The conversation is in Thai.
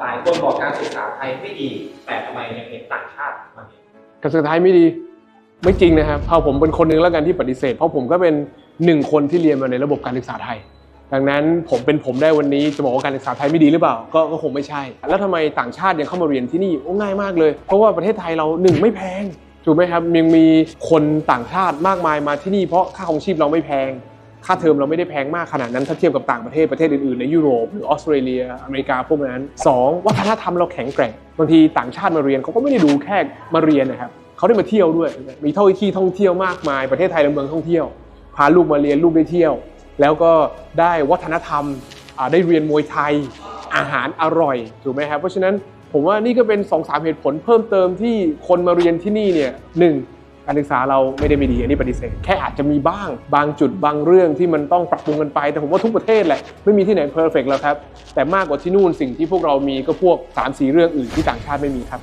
หลายคนบอกการศึกษาไทยไม่ดี แต่ทำไมยังเห็นต่างชาติมาเห็นการศึกษาไทยไม่ดีไม่จริงนะครับเอาผมเป็นคนหนึงแล้วกันที่ปฏิเสธ เพราะผมก็เป็นหนึ่งคนที่เรียนมาในระบบการศึกษาไทย ดังนั้นผมเป็นผมได้วันนี้จะบอกว่าการศึกษาไทยไม่ดีหรือเปล่า ก็ก็คงไม่ใช่ แล้วทำไมต่างชาติยังเข้ามาเรียนที่นี่โอ้ง่ายมากเลย เพราะว่าประเทศไทยเราหนึ่งไม่แพงถูกไหมครับยังมีคนต่างชาติมากมายมาที่นี่เพราะค่าของชีพเราไม่แพง ค่าเทอมเราไม่ได้แพงมากขนาดนั้นถ้าเทียบกับต่างประเทศประเทศอื่นๆในยุโรปหรือออสเตรเลีย อเมริกาพวกนั้นสองวัฒนธรรมเราแข็งแกร่งบางทีต่างชาติมาเรียนเขาก็ไม่ได้ดูแค่มาเรียนนะครับเขาได้มาเที่ยวด้วย มีท่องที่ท่องเที่ยวมากมายประเทศไทยเป็นเมืองท่องเที่ยว พาลูกมาเรียนลูกได้เที่ยว แล้วก็ได้วัฒนธรรมได้เรียนมวยไทยอาหารอร่อยถูกไหมครับเพราะฉะนั้นผมว่านี่ก็เป็น2อสาเหตุผลเพิ่มเติมที่คนมาเรียนที่นี่เนี่ยหนึ่ง การศึกษาเราไม่ได้ไม่ดีอันนี้ปฏิเสธ แค่อาจจะมีบ้าง บางจุดบางเรื่องที่มันต้องปรับปรุงกันไป แต่ผมว่าทุกประเทศแหละ ไม่มีที่ไหนเพอร์เฟกแล้วครับ แต่มากกว่าที่นู่นสิ่งที่พวกเรามีก็พวก 3 4 เรื่องอื่นที่ต่างชาติไม่มีครับ